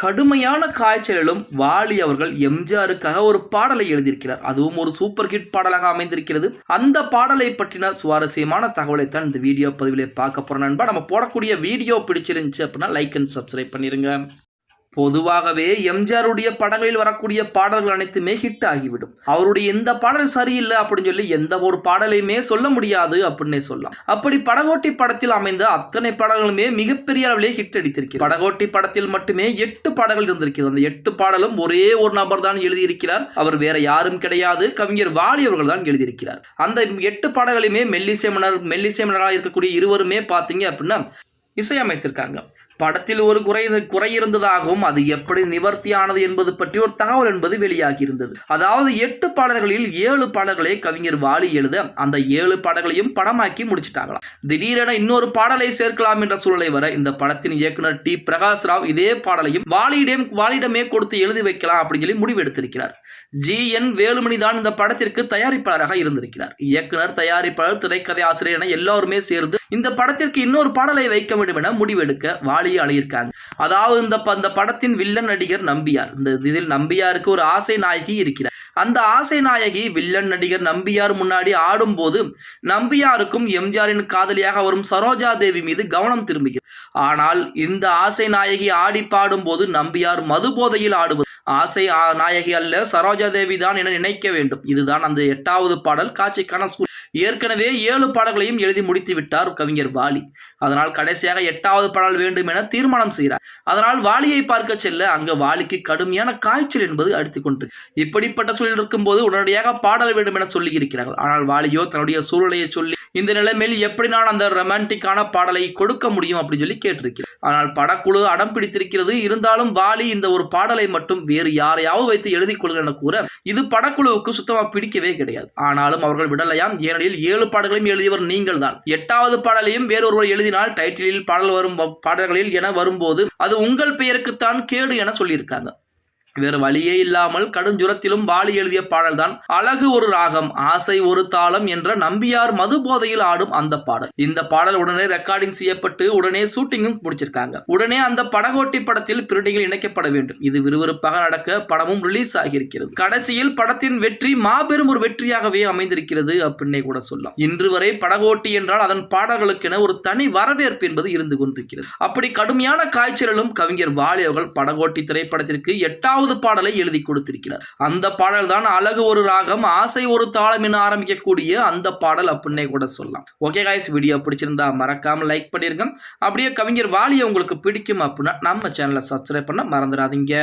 கடுமையான காய்ச்சலிலும் வாலி அவர்கள் எம்ஜிஆருக்காக ஒரு பாடலை எழுதியிருக்கிறார். அதுவும் ஒரு சூப்பர் ஹிட் பாடலாக அமைந்திருக்கிறது. அந்த பாடலை பற்றின சுவாரஸ்யமான தகவலை தான் இந்த வீடியோ பதிவிலே பார்க்க போறோம். நண்பா நம்ம போடக்கூடிய வீடியோ பிடிச்சிருந்துச்சு அப்படின்னா லைக் அண்ட் சப்ஸ்கிரைப் பண்ணிருங்க. பொதுவாகவே எம்ஜிஆருடைய படங்களில் வரக்கூடிய பாடல்கள் அனைத்துமே ஹிட் ஆகிவிடும். அவருடைய எந்த பாடல் சரியில்லை அப்படின்னு சொல்லி எந்த ஒரு பாடலையுமே சொல்ல முடியாது அப்படின்னே சொல்லலாம். அப்படி படகோட்டி படத்தில் அமைந்த அத்தனை பாடல்களுமே மிகப்பெரிய அளவிலே ஹிட் அடித்திருக்கிறது. படகோட்டி படத்தில் மட்டுமே எட்டு பாடல்கள் இருந்திருக்கிறது. அந்த எட்டு பாடலும் ஒரே ஒரு நபர் தான் எழுதியிருக்கிறார். அவர் வேற யாரும் கிடையாது. கவிஞர் வாலி அவர்கள் தான் எழுதியிருக்கிறார். அந்த எட்டு பாடல்களையுமே மெல்லிசை மன்னர் மெல்லிசை மன்னராக இருக்கக்கூடிய இருவருமே பார்த்தீங்க அப்படின்னா இசையமைத்திருக்காங்க. படத்தில் ஒரு குறை குறை இருந்ததாகவும் அது எப்படி நிவர்த்தியானது என்பது பற்றி ஒரு தகவல் என்பது வெளியாகி இருந்தது அதாவது எட்டு பாடல்களில் ஏழு பாடல்களை கவிஞர் வாலி எழுத அந்த ஏழு பாடல்களையும் படமாக்கி முடிச்சிட்டாங்களாம். திடீரென இன்னொரு பாடலை சேர்க்கலாம் என்ற சூழலை வர இந்த படத்தின் இயக்குனர் டி. பிரகாஷ் ராவ் இதே பாடலையும் வாலியிடம் வாலியிடமே கொடுத்து எழுதி வைக்கலாம் அப்படின்னு சொல்லி முடிவெடுத்திருக்கிறார். ஜி. என். வேலுமணி தான் இந்த படத்திற்கு தயாரிப்பாளராக இருந்திருக்கிறார். இயக்குனர் தயாரிப்பாளர் திரைக்கதை ஆசிரியர் என எல்லோருமே சேர்ந்து இந்த படத்திற்கு இன்னொரு பாடலை வைக்க வேண்டும் என முடிவெடுக்க வாலியை அழையிருக்காங்க அதாவது இந்த ப- படத்தின் வில்லன் நடிகர் நம்பியார். இந்த இதில் நம்பியாருக்கு ஒரு ஆசை நாயகி இருக்கிறார். அந்த ஆசை நாயகி வில்லன் நடிகர் நம்பியார் முன்னாடி ஆடும்போது நம்பியாருக்கும் எம்ஜிஆரின் காதலியாக வரும் சரோஜா தேவி மீது கவனம் திரும்புகிறது. ஆனால் இந்த ஆசை நாயகி ஆடி பாடும்போது நம்பியார் மது போதையில் ஆடுவது ஆசை நாயகி அல்ல சரோஜா தேவி தான் என நினைக்க வேண்டும். இதுதான் அந்த எட்டாவது பாடல் காட்சிக்கான சூழல் ஏற்கனவே ஏழு பாடல்களையும் எழுதி முடித்து விட்டார் கவிஞர் வாலி. அதனால் கடைசியாக எட்டாவது பாடல் வேண்டும் என தீர்மானம் செய்கிறார். அதனால் வாலியை பார்க்க செல்ல அங்கு வாலிக்கு கடுமையான காய்ச்சல் என்பது அடித்துக் கொண்டு இப்படிப்பட்ட சூழல் இருக்கும்போது உடனடியாக பாடல் வேண்டும் என சொல்லி இருக்கிறார்கள் ஆனால் வாலியோ தன்னுடைய சூழ்நிலையை சொல்லி இந்த நிலைமையில் எப்படி நான் அந்த ரொமான்டிக்கான பாடலை கொடுக்க முடியும் அப்படின்னு சொல்லி கேட்டிருக்கிறேன் ஆனால் படக்குழு அடம் பிடித்திருக்கிறது. இருந்தாலும் வாலி இந்த ஒரு பாடலை மட்டும் வேறு யாரையாவது வைத்து எழுதி கொள்கிற என கூற இது படக்குழுவுக்கு சுத்தமா பிடிக்கவே கிடையாது. ஆனாலும் அவர்கள் விடலையாம். ஏனெனில் ஏழு பாடல்களையும் எழுதியவர் நீங்கள் தான் எட்டாவது பாடலையும் வேறொருவர் எழுதினால் டைட்டிலில் பாடல் வரும் பாடல்களில் என வரும்போது அது உங்கள் பெயருக்குத்தான் கேடு என சொல்லியிருக்காங்க. வேறு வழியே இல்லாமல் கடும் ஜுரத்திலும் வாலி எழுதிய பாடல்தான் அழகு ஒரு ராகம் ஆசை ஒரு தாளம் என்ற நம்பியார் மது போதையில் ஆடும் அந்த பாடல். இந்த பாடல் உடனே ரெக்கார்டிங் செய்யப்பட்டு உடனே ஷூட்டிங்கும் முடிச்சிருக்காங்க. உடனே அந்த படகோட்டி படத்தில் பிரிண்டிங்கில் இணைக்கப்பட வேண்டும். இது விறுவிறுப்பாக நடக்க படமும் ரிலீஸ் ஆகியிருக்கிறது. கடைசியில் படத்தின் வெற்றி மாபெரும் ஒரு வெற்றியாகவே அமைந்திருக்கிறது அப்படின்னே கூட சொல்லலாம். இன்று வரை படகோட்டி என்றால் அதன் பாடல்களுக்கென ஒரு தனி வரவேற்பு என்பது இருந்து கொண்டிருக்கிறது. அப்படி கடுமையான காய்ச்சலும் கவிஞர் வாலி அவர்கள் படகோட்டி திரைப்படத்திற்கு எட்டாவது பாடலை எழுதி கொடுத்திருக்கிறார். அந்த பாடல் தான் அழகு ஒரு ராகம் ஆசை ஒரு தாளம் என ஆரம்பிக்கக்கூடிய அந்த பாடல் அப்படின்னே கூட சொல்லலாம். ஓகே காய்ஸ் வீடியோ பிடிச்சிருந்தா மறக்காம லைக் பண்ணிருங்க. அப்படியே கவிஞர் வாலியை உங்களுக்கு பிடிக்கும் அப்படின்னா நம்ம சேனலை சப்ஸ்கிரைப் பண்ண மறந்துடாதீங்க.